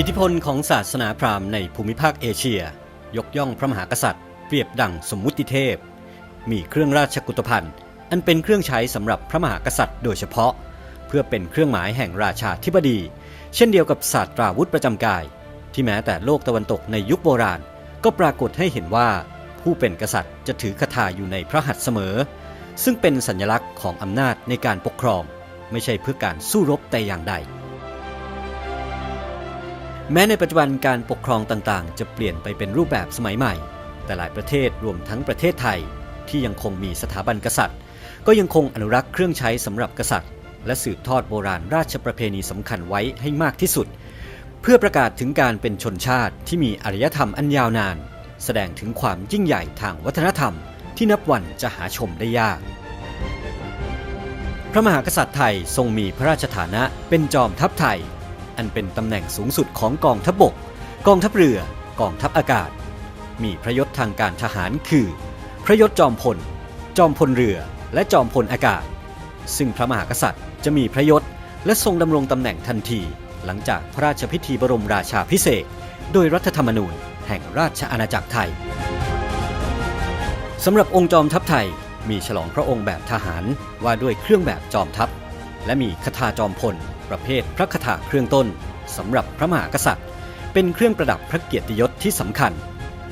อิทธิพลของศาสนาพราหมณ์ในภูมิภาคเอเชีย ยกย่องพระมหากษัตริย์ เปรียบดังสมมุติเทพ มีเครื่องราชกุฏภัณฑ์ อันเป็นเครื่องใช้สำหรับพระมหากษัตริย์โดยเฉพาะ เพื่อเป็นเครื่องหมายแห่งราชาธิบดี เช่นเดียวกับศาสตราวุธประจำกาย ที่แม้แต่โลกตะวันตกในยุคโบราณ ก็ปรากฏให้เห็นว่า ผู้เป็นกษัตริย์จะถือคาถาอยู่ในพระหัตถ์เสมอ ซึ่งเป็นสัญลักษณ์ของอำนาจในการปกครอง ไม่ใช่เพื่อการสู้รบแต่อย่างใด แม้ในปัจจุบันการปกครองต่างๆ จะเปลี่ยนไปเป็นรูปแบบสมัยใหม่ แต่หลายประเทศรวมทั้งประเทศไทย ที่ยังคงมีสถาบันกษัตริย์ ก็ยังคงอนุรักษ์เครื่องใช้สำหรับกษัตริย์ และสืบทอดโบราณราชประเพณีสำคัญไว้ให้มากที่สุด เพื่อประกาศถึงการเป็นชนชาติที่มีอารยธรรมอันยาวนาน แสดงถึงความยิ่งใหญ่ทางวัฒนธรรม ที่นับวันจะหาชมได้ยากพระมหากษัตริย์ไทยทรงมีพระราชฐานะเป็นจอมทัพไทย อันเป็นตำแหน่งสูงสุดของกองทัพบก กองทัพเรือ กองทัพอากาศ มีพระยศทางการทหารคือ พระยศจอมพล จอมพลเรือ และจอมพลอากาศ ซึ่งพระมหากษัตริย์จะมีพระยศและทรงดำรงตำแหน่งทันที หลังจากพระราชพิธีบรมราชาพิเศษโดยรัฐธรรมนูญแห่งราชอาณาจักรไทยสำหรับองค์จอมทัพไทยมีฉลองพระองค์แบบทหารว่าด้วยเครื่องแบบจอมทัพ และมีคทาจอมพล ประเภทพระคทาเครื่องต้นสำหรับพระมหากษัตริย์ เป็นเครื่องประดับพระเกียรติยศที่สำคัญ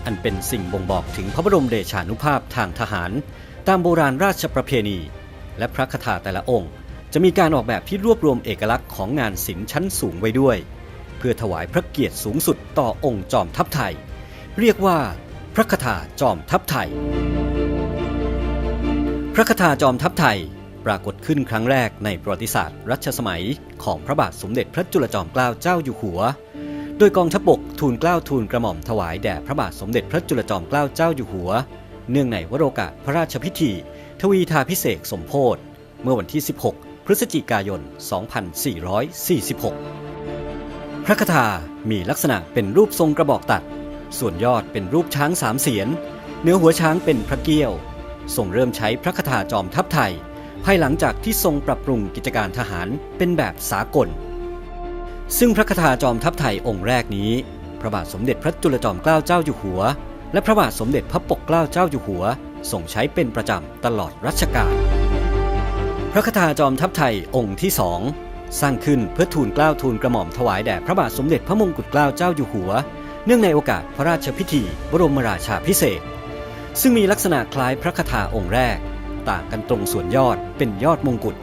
อันเป็นสิ่งบ่งบอกถึงพระบรมเดชานุภาพทางทหาร ตามโบราณราชประเพณี และพระคทาแต่ละองค์ จะมีการออกแบบที่รวบรวมเอกลักษณ์ของงานศิลป์ชั้นสูงไว้ด้วย เพื่อถวายพระเกียรติสูงสุดต่อองค์จอมทัพไทย เรียกว่า พระคทาจอมทัพไทย พระคทาจอมทัพไทย ปรากฏขึ้นครั้งแรกในประวัติศาสตร์ รัชสมัยของพระบาทสมเด็จพระจุลจอมเกล้าเจ้าอยู่หัว โดยกองทัพบกทูลเกล้าทูลกระหม่อมถวายแด่พระบาทสมเด็จพระจุลจอมเกล้าเจ้าอยู่หัว เนื่องในวโรกาสพระราชพิธี ทวีทาพิเศษสมโพธิเมื่อวันที่ 16 พฤศจิกายน 2446 พระคทามีลักษณะเป็นรูปทรงกระบอกตัด ส่วนยอดเป็นรูปช้างสามเสียน เนื้อหัวช้างเป็นพระเกี้ยวทรงเริ่มใช้พระคทาจอมทัพไทย ภายหลังจากที่ทรงปรับปรุงกิจการทหารเป็นแบบสากล ซึ่งพระคทาจอมทัพไทยองค์แรกนี้ พระบาทสมเด็จพระจุลจอมเกล้าเจ้าอยู่หัว และพระบาทสมเด็จพระปกเกล้าเจ้าอยู่หัวทรงใช้เป็นประจำตลอดรัชกาล พระคทาจอมทัพไทยองค์ที่สองสร้างขึ้นเพื่อทูลเกล้าทูลกระหม่อมถวายแด่พระบาทสมเด็จพระมงกุฎเกล้าเจ้าอยู่หัว เนื่องในโอกาสพระราชพิธี บรมราชาพิเศษ ซึ่งมีลักษณะคล้ายพระคทาองค์แรก ต่างกันตรงส่วนยอดเป็นยอดมงกุฎ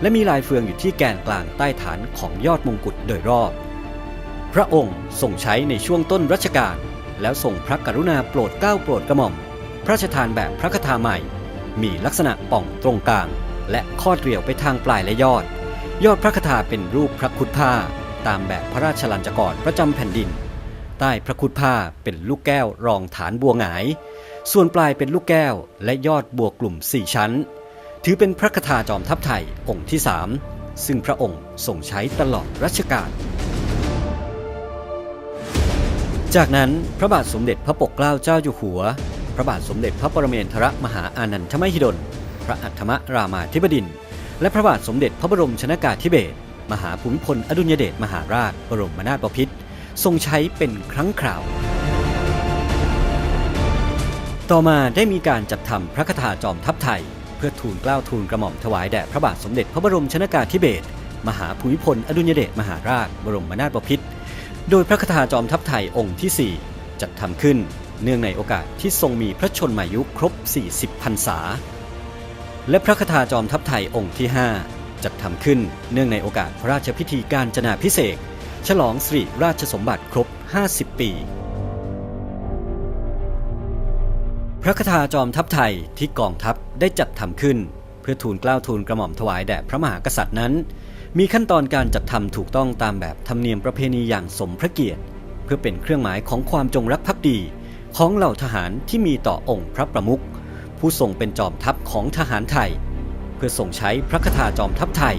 และมีลายเฟืองอยู่ที่แกนกลางใต้ฐานของยอดมงกุฎโดยรอบ พระองค์ทรงใช้ในช่วงต้นรัชกาลแล้วทรงพระกรุณาโปรดเกล้าโปรดกระหม่อม พระราชทานแบบพระคทาใหม่ มีลักษณะป่องตรงกลาง และคอดเรียวไปทางปลายและยอด ยอดพระคทาเป็นรูปพระคุดผ้า ตามแบบพระราชลัญจกรประจำแผ่นดิน ใต้พระคุดผ้าเป็นลูกแก้วรองฐานบัวหงาย ส่วนปลายเป็นลูกแก้วและยอดบัวกลุ่มสี่ชั้น ถือเป็นพระคทาจอมทัพไทยองค์ที่สามซึ่งพระองค์ทรงใช้ตลอดรัชกาล จากนั้นพระบาทสมเด็จพระปกเกล้าเจ้าอยู่หัว พระบาทสมเด็จพระปรเมนทรมหาอานันทมหิดล พระอัฏฐมรามาธิบดิน และพระบาทสมเด็จพระบรมชนากาธิเบศรมหาภูมิพลอดุลยเดชมหาราชบรมนาถบพิตรทรงใช้เป็นครั้งคราว ต่อมาได้มีการจัดทำพระคทาจอมทัพไทย เพื่อทูลเกล้าทูลกระหม่อมถวายแด่พระบาทสมเด็จพระบรมชนากาธิเบศรมหาภูมิพลอดุลยเดชมหาราช บรมนาถบพิตรโดยพระคทาจอมทัพไทยองค์ที่ 4 จัดทำขึ้น เนื่องในโอกาสที่ทรงมีพระชนมายุครบ 40พรรษา และพระคทาจอมทัพไทยองค์ที่ 5 จัดทำขึ้นเนื่องในโอกาสพระราชพิธีการจนาพิเศษฉลองสิริราชสมบัติครบ 50 ปี พระคทาจอมทัพไทยที่กองทัพได้จัดทำขึ้น เพื่อทูลเกล้าทูลกระหม่อมถวายแด่พระมหากษัตริย์นั้น มีขั้นตอนการจัดทำถูกต้องตามแบบธรรมเนียมประเพณีอย่างสมพระเกียรติ เพื่อเป็นเครื่องหมายของความจงรักภักดี ของเหล่าทหารที่มีต่อองค์พระประมุขผู้ทรงเป็นจอมทัพของทหารไทย เพื่อทรงใช้พระคทาจอมทัพไทย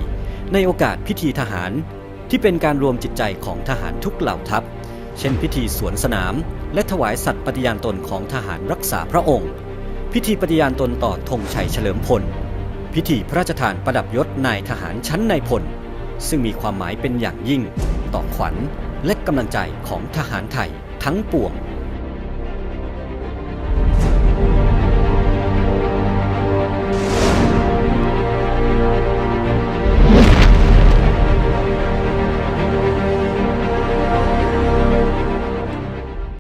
ในโอกาสพิธีทหารที่เป็นการรวมจิตใจของทหารทุกเหล่าทัพ เช่นพิธีสวนสนาม และถวายสัตว์ปฏิญาณตนของทหารรักษาพระองค์ พิธีปฏิญาณตนต่อธงชัยเฉลิมพล พิธีพระราชทานประดับยศนายทหารชั้นนายพล ซึ่งมีความหมายเป็นอย่างยิ่ง ต่อขวัญและกำลังใจของทหารไทยทั้งปวง